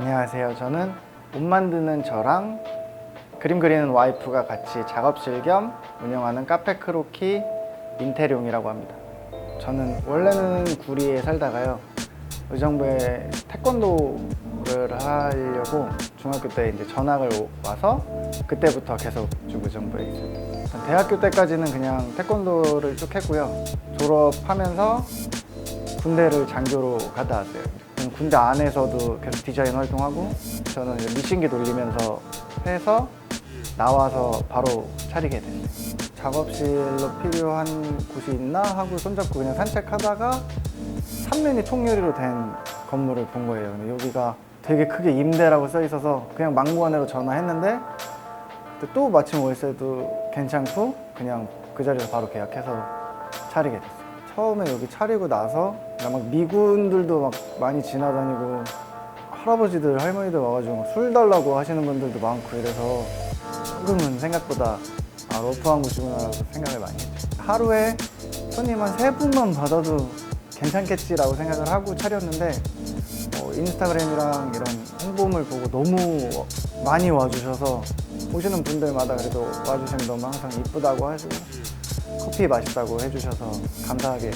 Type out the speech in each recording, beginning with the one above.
안녕하세요. 저는 옷 만드는 저랑 그림 그리는 와이프가 같이 작업실 겸 운영하는 카페 크로키 민태룡이라고 합니다. 저는 원래는 구리에 살다가요. 의정부에 태권도를 하려고 중학교 때 이제 전학을 오- 와서 그때부터 계속 쭉 의정부에 있어요. 전 대학교 때까지는 그냥 태권도를 쭉 했고요. 졸업하면서 군대를 장교로 갔다 왔어요. 군대 안에서도 계속 디자인 활동하고 저는 이제 미신기 돌리면서 해서 나와서 바로 차리게 됐어요. 작업실로 필요한 곳이 있나 하고 손잡고 그냥 산책하다가 삼면이 통유리로 된 건물을 본 거예요. 근데 여기가 되게 크게 임대라고 써 있어서 그냥 막무가내로 전화했는데 또 마침 월세도 괜찮고 그냥 그 자리에서 바로 계약해서 차리게 됐어요. 처음에 여기 차리고 나서 막 미군들도 막 많이 지나다니고 할아버지들 할머니들 와가지고 막술 달라고 하시는 분들도 많고 이래서 조금은 생각보다 아 러프한 곳이구나라고 생각을 많이 했죠. 하루에 손님 한 세 분만 받아도 괜찮겠지라고 생각을 하고 차렸는데 어, 인스타그램이랑 이런 홍보물 보고 너무 많이 와주셔서 오시는 분들마다 그래도 와주시면 너무 항상 이쁘다고 하시고 커피 맛있다고 해주셔서 감사하게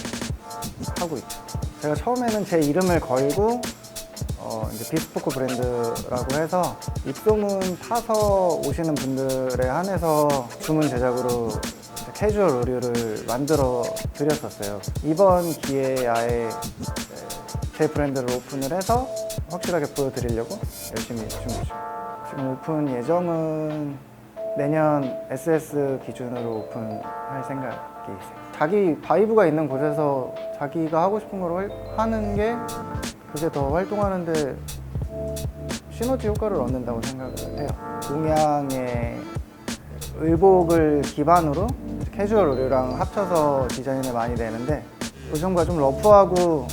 하고 있죠. 제가 처음에는 제 이름을 걸고 어, 이제 비스포크 브랜드라고 해서 입소문 타서 오시는 분들에 한해서 주문 제작으로 캐주얼 의류를 만들어 드렸었어요. 이번 기회에 아예 제 브랜드를 오픈을 해서 확실하게 보여드리려고 열심히 준비 중. 지금 오픈 예정은 내년 SS 기준으로 오픈할 생각이 있어요. 자기 바이브가 있는 곳에서 자기가 하고 싶은 걸 활- 하는 게 그게 더 활동하는데 시너지 효과를 얻는다고 생각을 해요. 동양의 의복을 기반으로 캐주얼 의류랑 합쳐서 디자인을 많이 내는데 요즘과 좀 러프하고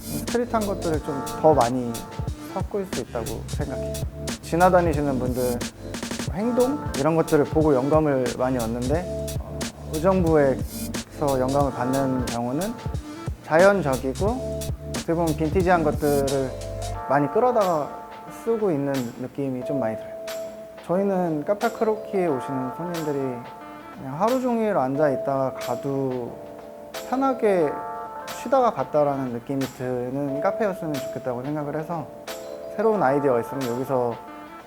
스트릿한 것들을 좀 더 많이 섞을 수 있다고 생각해요. 지나다니시는 분들 행동 이런 것들을 보고 영감을 많이 얻는데 어, 의정부 에서 영감을 받는 경우는 자연적이고 어떻게 보면 빈티지한 것들을 많이 끌어다가 쓰고 있는 느낌이 좀 많이 들어요. 저희는 카페 크로키에 오시는 손님들이 그냥 하루 종일 앉아 있다가 가도 편하게 쉬다가 갔다라는 느낌이 드는 카페였으면 좋겠다고 생각을 해서 새로운 아이디어가 있으면 여기서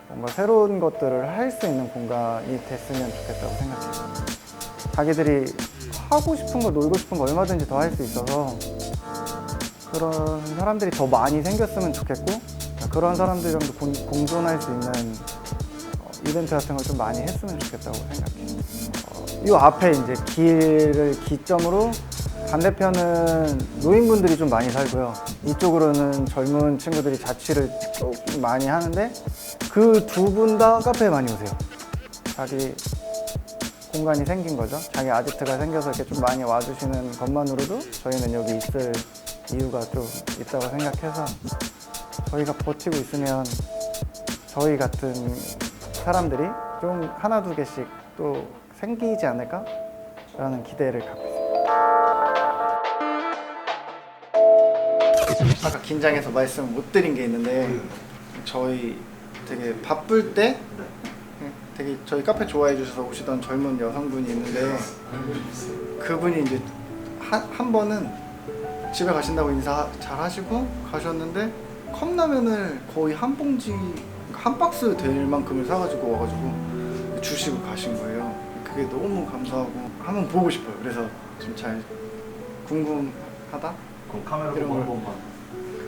뭔가 새로운 것들을 할 수 있는 공간이 됐으면 좋겠다고 생각해요. 자기들이 하고 싶은 거, 놀고 싶은 거 얼마든지 더 할 수 있어서 그런 사람들이 더 많이 생겼으면 좋겠고 그런 사람들이랑도 공, 공존할 수 있는 어, 이벤트 같은 걸 좀 많이 했으면 좋겠다고 생각해요. 어, 이 앞에 이제 길을 기점으로 반대편은 노인분들이 좀 많이 살고요. 이쪽으로는 젊은 친구들이 자취를 많이 하는데 그 두 분 다 카페에 많이 오세요. 자기 공간이 생긴 거죠. 자기 아지트가 생겨서 이렇게 좀 많이 와주시는 것만으로도 저희는 여기 있을 이유가 좀 있다고 생각해서 저희가 버티고 있으면 저희 같은 사람들이 좀 하나 두 개씩 또 생기지 않을까라는 기대를 갖고 있습니다. 아까 긴장해서 말씀 못 드린 게 있는데 저희 되게 바쁠 때 되게 저희 카페 좋아해 주셔서 오시던 젊은 여성분이 있는데 그분이 이제 한, 한 번은 집에 가신다고 인사 잘 하시고 가셨는데 컵라면을 거의 한 봉지 한 박스 될 만큼을 사가지고 와가지고 주시고 가신 거예요. 그게 너무 감사하고 한번 보고 싶어요. 그래서 좀 잘 궁금하다. 그럼 카메라 이런 보고 한 걸.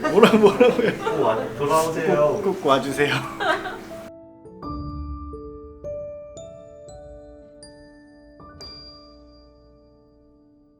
번만 뭐라 뭐라고요? 꼭 와, 돌아오세요 꼭, 꼭 와주세요.